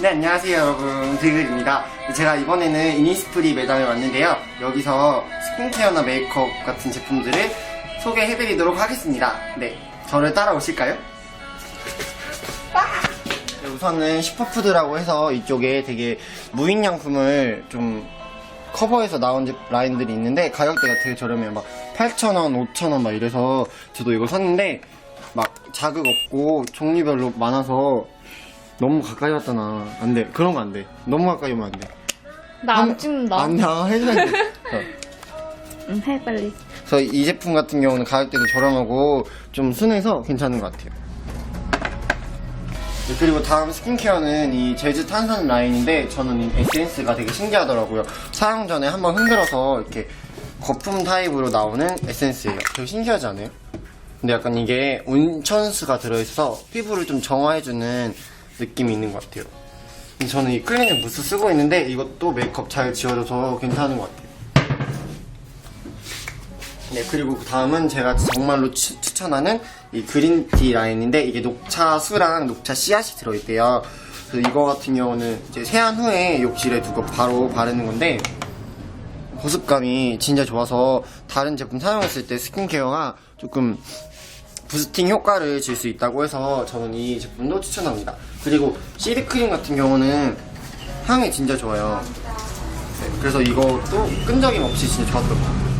네, 안녕하세요, 여러분. 드글입니다. 제가 이번에는 이니스프리 매장에 왔는데요. 여기서 스킨케어나 메이크업 같은 제품들을 소개해드리도록 하겠습니다. 네, 저를 따라오실까요? 네, 우선은 슈퍼푸드라고 해서 이쪽에 되게 무인양품을 좀 커버해서 나온 제- 라인들이 있는데 가격대가 되게 저렴해요. 막 8,000원, 5,000원 막 이래서 저도 이거 샀는데 막 자극 없고 종류별로 많아서 너무 가까이 왔잖아. 안 돼. 그런 거 안 돼. 너무 가까이 오면 안 돼. 나 안 찍는다. 아니야, 해줘야 돼. 어. 응, 해 빨리. 그래서 이 제품 같은 경우는 가격대도 저렴하고 좀 순해서 괜찮은 것 같아요. 네, 그리고 다음 스킨케어는 이 제주 탄산 라인인데 저는 이 에센스가 되게 신기하더라고요. 사용 전에 한번 흔들어서 이렇게 거품 타입으로 나오는 에센스예요. 되게 신기하지 않아요? 근데 약간 이게 온천수가 들어있어서 피부를 좀 정화해주는 느낌이 있는 것 같아요. 저는 이 클리닝 무스 쓰고 있는데 이것도 메이크업 잘 지워져서 괜찮은 것 같아요. 네, 그리고 그 다음은 제가 정말로 추, 추천하는 이 그린티 라인인데 이게 녹차 수랑 녹차 씨앗이 들어있대요. 그래서 이거 같은 경우는 이제 세안 후에 욕실에 두고 바로 바르는 건데 보습감이 진짜 좋아서 다른 제품 사용했을 때 스킨케어가 조금 부스팅 효과를 줄 수 있다고 해서 저는 이 제품도 추천합니다. 그리고 시드크림 같은 경우는 향이 진짜 좋아요. 네, 그래서 이것도 끈적임 없이 진짜 좋았거든요.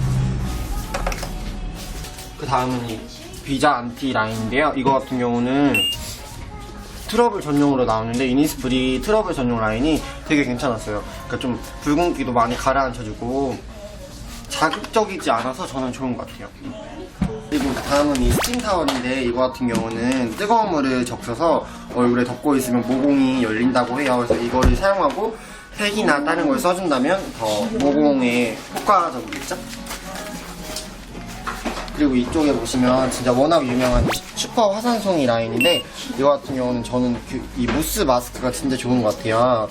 그 다음은 이 비자 안티 라인인데요. 이거 같은 경우는 트러블 전용으로 나오는데 이니스프리 트러블 전용 라인이 되게 괜찮았어요. 그러니까 좀 붉은기도 많이 가라앉혀주고 자극적이지 않아서 저는 좋은 것 같아요. 다음은 이 스팀 타월인데 이거 같은 경우는 뜨거운 물을 적셔서 얼굴에 덮고 있으면 모공이 열린다고 해요. 그래서 이거를 사용하고 팩이나 다른 걸 써준다면 더 모공에 효과적이겠죠? 그리고 이쪽에 보시면 진짜 워낙 유명한 이 슈퍼 화산송이 라인인데 이거 같은 경우는 저는 그- 이 무스 마스크가 진짜 좋은 것 같아요.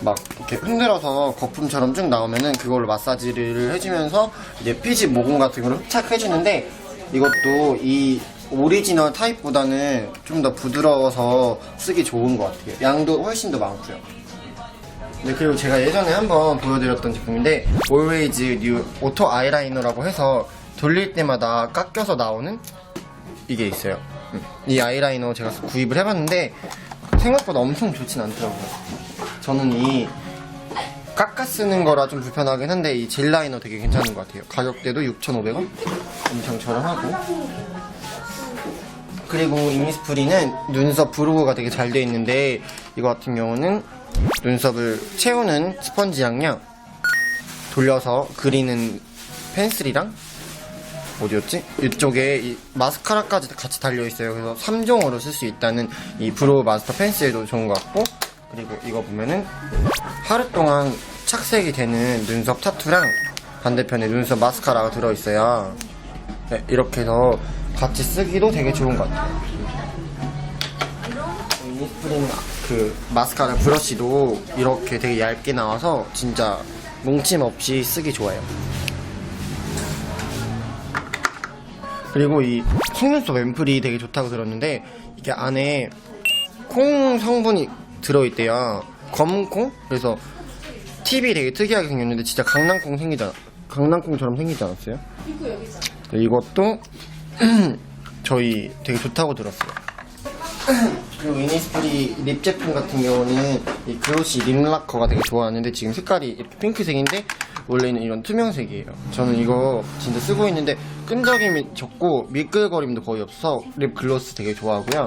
막 이렇게 흔들어서 거품처럼 쭉 나오면은 그걸로 마사지를 해주면서 이제 피지 모공 같은 걸 흡착해주는데 이것도 이 오리지널 타입보다는 좀 더 부드러워서 쓰기 좋은 것 같아요. 양도 훨씬 더 많고요. 네, 그리고 제가 예전에 한번 보여드렸던 제품인데 Always New 오토 아이라이너라고 해서 돌릴 때마다 깎여서 나오는 이게 있어요. 음. 이 아이라이너 제가 구입을 해봤는데 생각보다 엄청 좋진 않더라고요. 저는 이 깎아 쓰는 거라 좀 불편하긴 한데 이 젤 라이너 되게 괜찮은 것 같아요. 가격대도 6,500원? 엄청 저렴하고. 그리고 이니스프리는 눈썹 브로우가 되게 잘 돼 있는데 이거 같은 경우는 눈썹을 채우는 스펀지 양량 돌려서 그리는 펜슬이랑 어디였지? 이쪽에 이 마스카라까지 같이 달려있어요. 그래서 3종으로 쓸 수 있다는 이 브로우 마스터 펜슬도 좋은 것 같고 그리고 이거 보면은 하루 동안 착색이 되는 눈썹 타투랑 반대편에 눈썹 마스카라가 들어있어요. 네, 이렇게 해서 같이 쓰기도 되게 좋은 것 같아요. 이니스프링 그 마스카라 브러쉬도 이렇게 되게 얇게 나와서 진짜 뭉침 없이 쓰기 좋아요. 그리고 이 속눈썹 앰플이 되게 좋다고 들었는데 이게 안에 콩 성분이 들어있대요. 검은 콩? 그래서 팁이 되게 특이하게 생겼는데 진짜 강낭콩 생기잖아. 강낭콩처럼 생기지 않았어요? 네, 이것도 저희 되게 좋다고 들었어요. 그리고 이니스프리 립 제품 같은 경우는 이 글로시 립라커가 되게 좋아하는데 지금 색깔이 이렇게 핑크색인데 원래는 이런 투명색이에요. 저는 이거 진짜 쓰고 있는데 끈적임이 적고 미끌거림도 거의 없어서 립 글로스 되게 좋아하고요.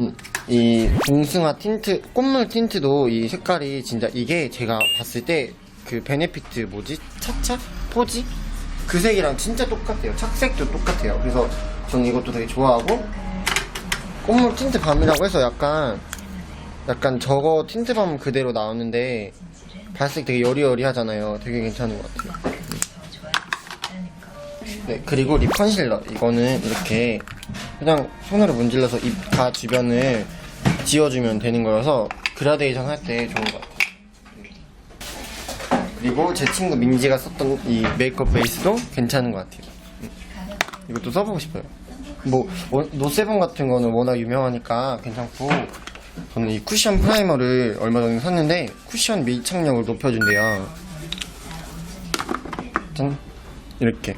음, 이 봉숭아 틴트, 꽃물 틴트도 이 색깔이 진짜 이게 제가 봤을 때 그 베네피트 뭐지? 차차? 포지? 그 색이랑 진짜 똑같아요. 착색도 똑같아요. 그래서 저는 이것도 되게 좋아하고 꽃물 틴트 밤이라고 해서 약간 약간 저거 틴트 밤 그대로 나오는데 발색 되게 여리여리하잖아요. 되게 괜찮은 것 같아요. 네 그리고 립 컨실러 이거는 이렇게 그냥 손으로 문질러서 입가 주변을 지워주면 되는 거여서 그라데이션 할 때 좋은 것 같아요. 그리고 제 친구 민지가 썼던 이 메이크업 베이스도 괜찮은 것 같아요. 음. 이것도 써보고 싶어요. 뭐 원- 노세븐 같은 거는 워낙 유명하니까 괜찮고 저는 이 쿠션 프라이머를 얼마 전에 샀는데 쿠션 밀착력을 높여준대요. 짠. 이렇게.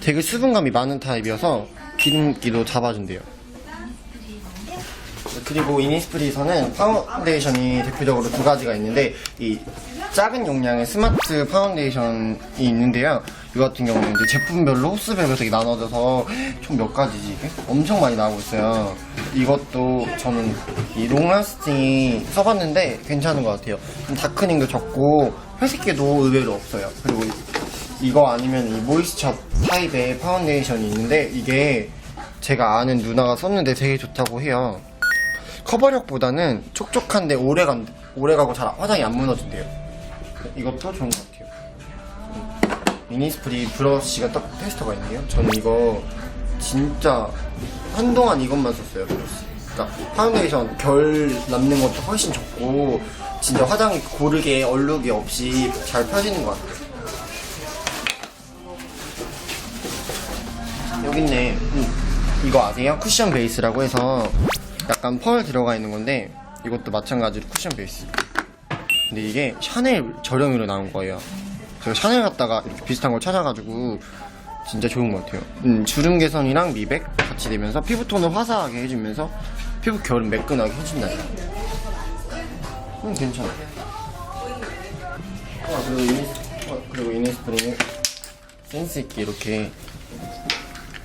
되게 수분감이 많은 타입이어서 기름기도 잡아준대요. 그리고 이니스프리에서는 파운데이션이 대표적으로 두 가지가 있는데 이 작은 용량의 스마트 파운데이션이 있는데요. 이거 같은 경우는 이제 제품별로 호스별로 나눠져서 총 몇 가지지? 엄청 많이 나오고 있어요. 이것도 저는 이 롱라스팅이 써봤는데 괜찮은 것 같아요. 좀 다크닝도 적고 회색기도 의외로 없어요. 그리고 이- 이거 아니면 이 모이스처 타입의 파운데이션이 있는데 이게 제가 아는 누나가 썼는데 되게 좋다고 해요. 커버력보다는 촉촉한데 오래간 오래가고 잘 화장이 안 무너진대요. 이것도 좋은 것 같아요. 미니스프리 브러쉬가 딱 테스터가 있네요. 저는 이거 진짜 한동안 이것만 썼어요. 브러쉬. 그러니까 파운데이션 결 남는 것도 훨씬 적고 진짜 화장이 고르게 얼룩이 없이 잘 펴지는 것 같아요. 여기 있네. 음, 이거 아세요? 쿠션 베이스라고 해서 약간 펄 들어가 있는 건데 이것도 마찬가지로 쿠션 베이스. 근데 이게 샤넬 저렴이로 나온 거예요. 제가 샤넬 갔다가 이렇게 비슷한 걸 찾아가지고 진짜 좋은 것 같아요. 음, 주름 개선이랑 미백 같이 되면서 피부톤을 화사하게 해주면서 피부 결은 매끈하게 해준다. 음, 괜찮아. 아, 그리고 어, 이니스프리는 센스있게 이렇게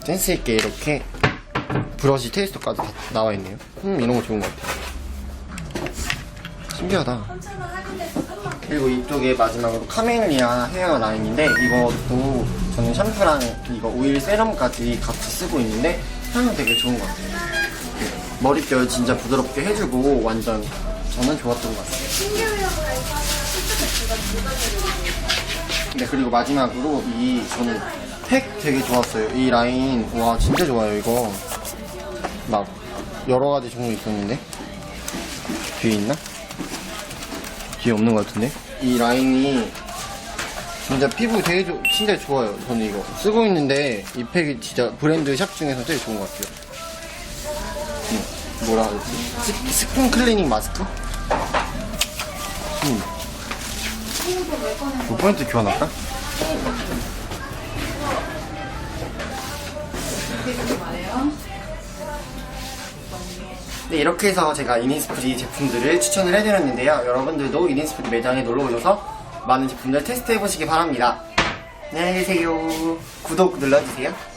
센스 있게 이렇게 브러쉬 테이스터까지 다 나와 있네요. 음, 이런 거 좋은 것 같아요. 신기하다. 그리고 이쪽에 마지막으로 카멜리아 헤어 라인인데 이것도 저는 샴푸랑 이거 오일 세럼까지 같이 쓰고 있는데 향은 되게 좋은 것 같아요. 네, 머릿결 진짜 부드럽게 해주고 완전 저는 좋았던 것 같아요. 네 그리고 마지막으로 이 저는 팩 되게 좋았어요. 이 라인 와 진짜 좋아요 이거 막 여러 가지 종류 있었는데 뒤에 있나? 뒤에 없는 것 같은데 이 라인이 진짜 피부 되게 좋- 진짜 좋아요. 저는 이거 쓰고 있는데 이 팩이 진짜 브랜드 샵 중에서 제일 좋은 것 같아요. 음, 뭐라 그러지? 스, 스킨 클리닝 마스크? 음. 뭐 포인트 교환할까? 네, 이렇게 해서 제가 이니스프리 제품들을 추천을 해드렸는데요. 여러분들도 이니스프리 매장에 놀러 오셔서 많은 제품들 테스트 해보시기 바랍니다. 안녕히 계세요. 구독 눌러주세요.